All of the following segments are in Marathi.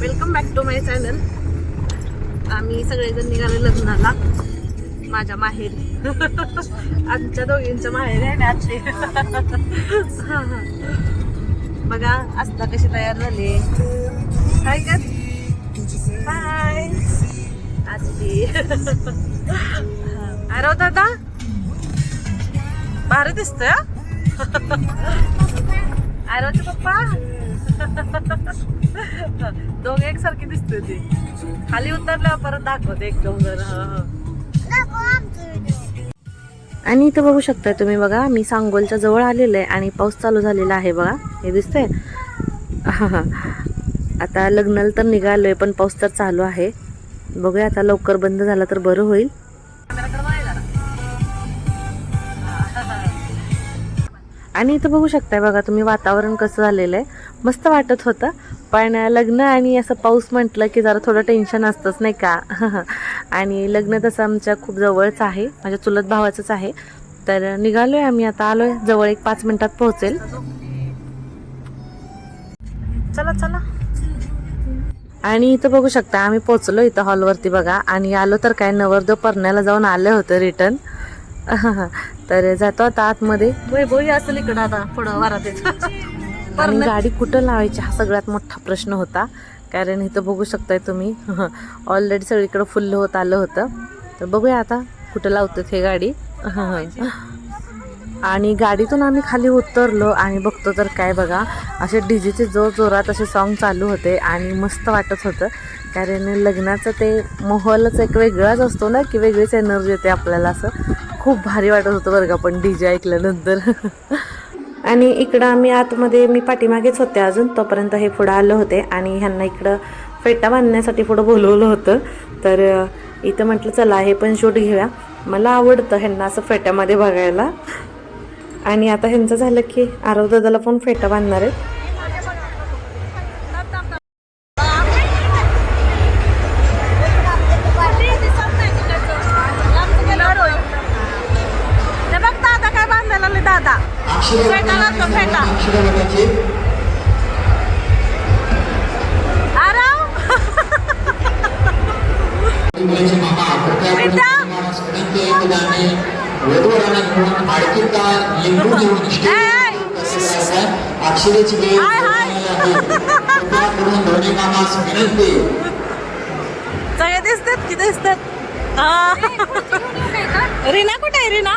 Welcome back to my channel आम्ही सगळेजण निघाले लग्नाला. माझ्या माहेर. आमच्या दोघींच्या माहेर आहे ना बघा आस्था कशी तयार झाली हाय का? हाय. आजली अरे दादा? भारी दिसत अरे पप्पा? दोघे एकसारखी दिसते ती. खाली उतरल्यावर परत दाखवते एकदम जर. आणि इथं बघू शकता तुम्ही बघा मी सांगोलच्या जवळ आलेलं आहे आणि पाऊस चालू झालेला आहे बघा. हे दिसतंय? आता लग्नाला तर निघालोय पण पाऊस तर चालू आहे. बघूया आता लवकर बंद झाला तर बरं होईल. आणि इथं बघू शकताय बघा तुम्ही वातावरण कसं झालेलं आहे. मस्त वाटत होतं. पण लग्न आणि असं पाऊस म्हटलं की जरा थोडं टेन्शन असतंच नाही का? आणि लग्न तसं आमच्या खूप जवळच आहे. माझ्या चुलत भावाचंच आहे. तर निघालोय आम्ही आता. आलोय. जवळ एक पाच मिनिटात पोहोचेल. चला चला. आणि इथं बघू शकता आम्ही पोहोचलो इथं हॉलवरती बघा. आणि आलो तर काय नवरदेव परण्याला जाऊन आलं होतं रिटर्न तर जातो आता आतमध्ये. वैभवी असेल इकडं आता पुढं वारा आणि गाडी कुठं लावायची हा सगळ्यात मोठा प्रश्न होता. कारण इथं बघू शकताय तुम्ही. ऑलरेडी सगळीकडे फुल्ल होत आलं होतं. तर बघूया आता कुठं लावतात हे गाडी. आणि गाडीतून आम्ही खाली उतरलो आणि बघतो तर काय बघा असे डीजेचे जोर जोरात असे सॉन्ग चालू होते आणि मस्त वाटत होतं. कारण लग्नाचं ते माहोलच एक वेगळाच असतो ना की वेगळीच एनर्जी येते आपल्याला असं. खूप भारी वाटत होतं बरं का पण डी जे ऐकल्यानंतर. आणि इकडं आम्ही आतमध्ये मी पाठीमागेच होते अजून तोपर्यंत हे पुढं आलं होते आणि ह्यांना इकडं फेटा बांधण्यासाठी पुढं बोलवलं होतं. तर इथं म्हटलं चला हे पण शूट घेऊया. मला आवडतं ह्यांना असं फेट्यामध्ये बघायला. आणि आता ह्यांचं झालं की आरव दादाला पण फेटा बांधणार आहे अक्षरेची दिसतात की दिसतात? हा. रीना कुठे आहे? रीना?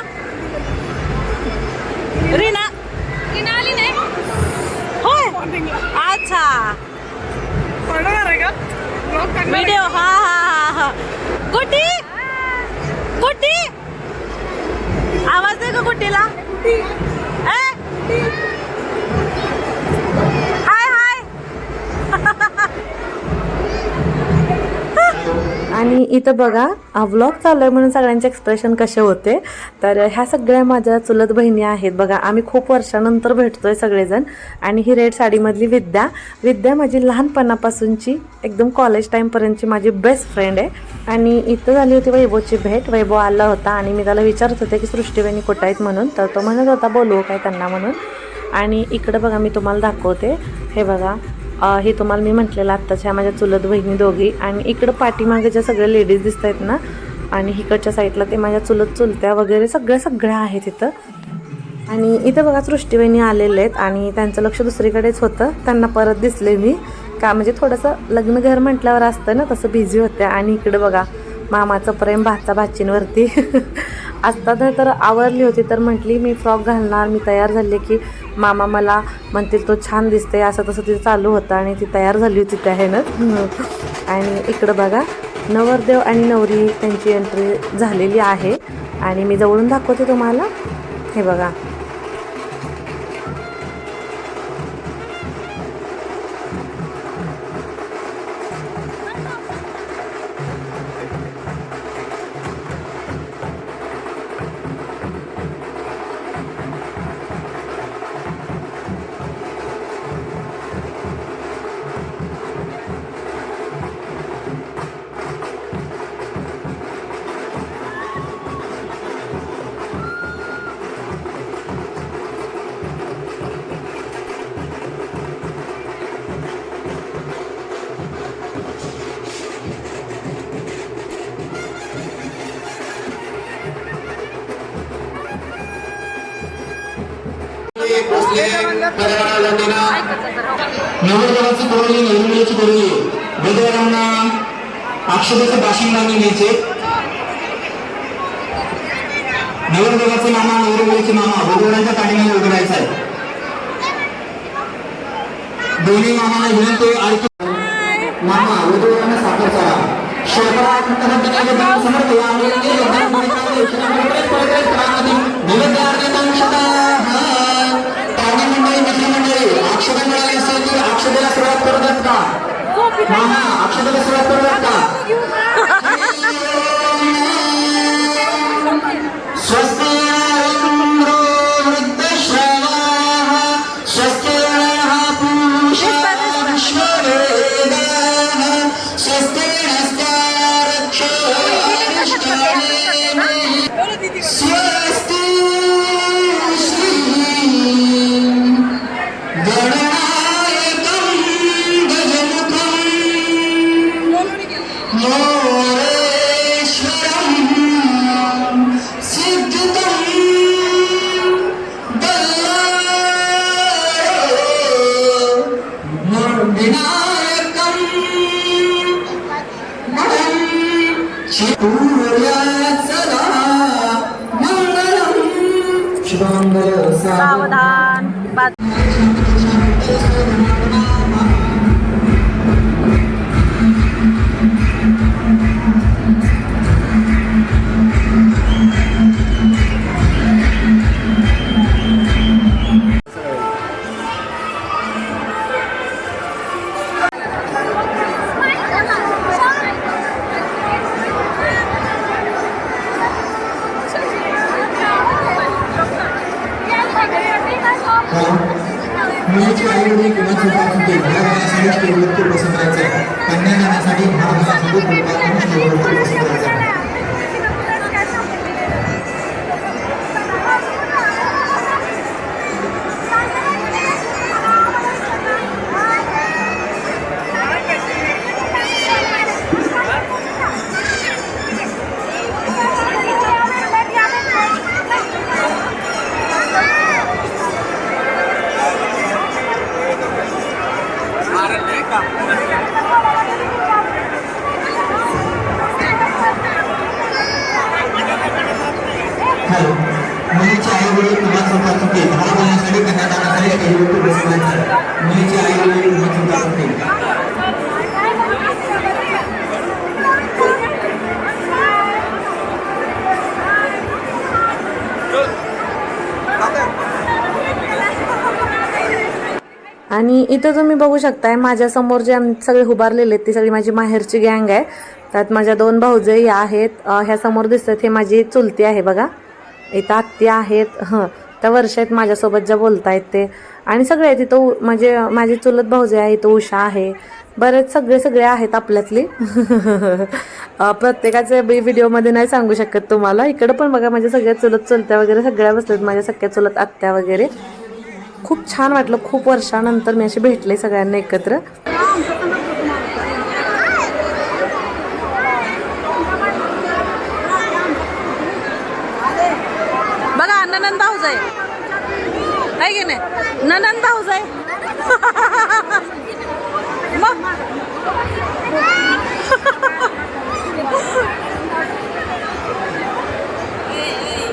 रीना। होय? अच्छा. व्हिडिओ हा हा हा हा. गुड्डी? गुड्डी? आवाज दे ग गुड्डीला. आणि इथं बघा व्लॉग चालू आहे म्हणून सगळ्यांचे एक्सप्रेशन कसे होते. तर ह्या सगळ्या माझ्या चुलत बहिणी आहेत बघा आम्ही खूप वर्षानंतर भेटतोय सगळेजण. आणि ही रेड साडीमधली विद्या. विद्या माझी लहानपणापासूनची एकदम कॉलेज टाईमपर्यंतची माझी बेस्ट फ्रेंड आहे. आणि इथं झाली होती वैभवची भेट. वैभव आला होता आणि मी त्याला विचारत होते की सृष्टीबहिणी कुठं आहेत? म्हणून. तर तो म्हणत होता बोलवू काय त्यांना म्हणून. आणि इकडं बघा मी तुम्हाला दाखवते. हे बघा हे तुम्हाला मी म्हटलेलं आत्ताच्या माझ्या चुलत बहिणी दोघी आणि इकडं पाठीमागे ज्या सगळ्या लेडीज दिसत आहेत ना आणि इकडच्या साईडला ते माझ्या चुलत चुलत्या वगैरे सगळ्या सगळ्या आहेत इथं. आणि इथं बघा सृष्टीबहिणी आलेले आहेत आणि त्यांचं लक्ष दुसरीकडेच होतं. त्यांना परत दिसले मी. का म्हणजे थोडंसं लग्न घर म्हटल्यावर असतं ना तसं बिझी होत्या. आणि इकडं बघा मामाचं प्रेम भाचा भाचींवरती आत्ता तर आवरली होती तर म्हटली मी फ्रॉक घालणार मी तयार झाले की मामा मला म्हणतील तो छान दिसते असं तसं तिचं चालू होतं आणि ती तयार झाली होती त्या ह्यानं. आणि इकडं बघा नवरदेव आणि नवरी त्यांची एंट्री झालेली आहे. आणि मी जवळून दाखवते तुम्हाला. हे बघा. पर्यावरण वतीनं नवरदेवाची बोलणी नवरदेवाची बोलणी वधूवरांना अक्षतेचे बाशिंगाने घ्यायचे नवरदेवाचे मामा नवरदेवाचे मामा वधूवरांच्या पाठीमागे उभं राहायचं आहे दोन्ही मामाला विनंती ऐकू मामा वधूवरांना साखर चाला शोभा कुटुंबातील समर्थ या मुलीने योगदान मामा अक्षतेला मुलीची आईवडील किंवा चुका चुकी महाराजांसाठी स्टेजवरती पसंत राहायचं कन्यादानासाठी महाराजांसोबत बोलतात स्टेजवरती पसंत राहायचं आणि इथं तुम्ही बघू शकताय माझ्यासमोर जे सगळे उभारलेले आहेत ती सगळी माझी माहेरची गँग आहे. त्यात माझ्या दोन भाऊजे या आहेत. ह्यासमोर ह्या समोर दिसतात हे माझी चुलती आहे बघा. इथं आत्या आहेत हं. त्या वर्ष आहेत माझ्यासोबत ज्या बोलतायत ते. आणि सगळे आहेत इथं उ- म्हणजे माझी चुलत भाऊजे आहे इथं उषा आहे. बरेच सगळे सगळे आहेत आपल्यातली. प्रत्येकाचे बी व्हिडिओमध्ये नाही सांगू शकत तुम्हाला. इकडं पण बघा माझ्या सगळ्या चुलत चुलत्या वगैरे सगळ्या बसल्यात माझ्या सगळ्या चुलत आत्या वगैरे. खूप छान वाटलं. खूप वर्षानंतर मी असे भेटले सगळ्यांना एकत्र. बघा ननंद भाऊज आहे. आहे की नाही? ननंद भाऊज आहे. मग?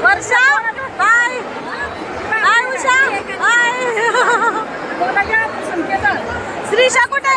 Varsha bye bye Usha bye Shrisha कुठे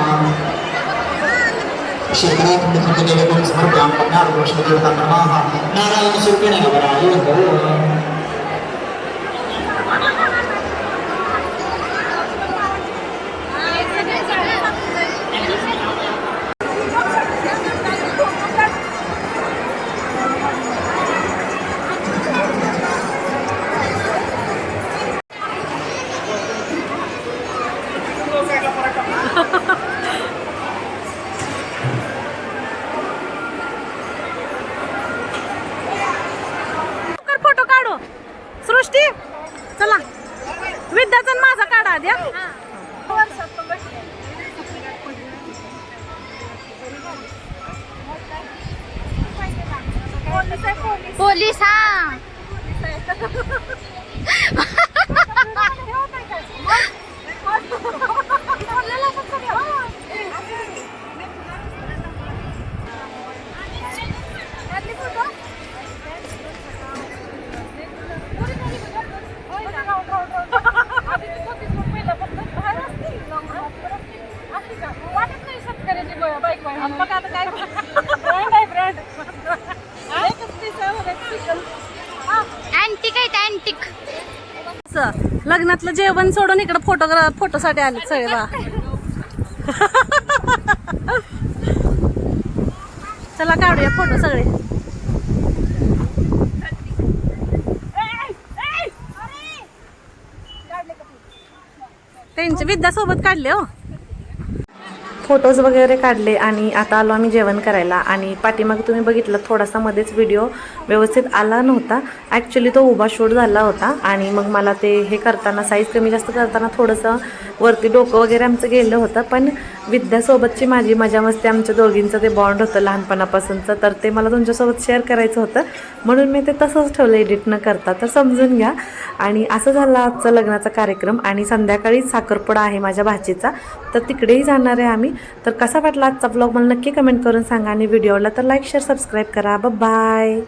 कन्यार्घोषदेवता नमः नारायण सुखेन नवराय पोलीस हा. लग्नातलं जेवण सोडून इकडे फोटो फोटोसाठी आले सगळे बा चला काढूया फोटो सगळे. त्यांच्या विद्यासोबत काढले हो. फोटोज वगैरे काढले आणि आता आलो आम्ही जेवण करायला. आणि पाठीमागे तुम्ही बघितलं थोडासा मध्येच व्हिडिओ व्यवस्थित आला नव्हता. ॲक्च्युली तो उभा शूट झाला होता आणि मग मला ते हे करताना साईज कमी जास्त करताना थोडंसं वरती डोकं वगैरे आमचं गेलं होतं. पण विद्यासोबतची माझी मजा मस्ती आमच्या दोघींचं ते बॉन्ड होतं लहानपणापासूनचं. तर ते मला तुमच्यासोबत शेअर करायचं होतं. म्हणून मी ते तसंच ठेवलं एडिट न करता. तर समजून घ्या. आणि असं झालं आजचा लग्नाचा कार्यक्रम. आणि संध्याकाळी साखरपुडा आहे माझ्या भाचीचा. तर तिकडेही जाणार आहे आम्ही. तर कसा वाटला आजचा ब्लॉग मला नक्की कमेंट करून सांगा आणि व्हिडिओला तर लाईक शेअर सबस्क्राईब करा. बाय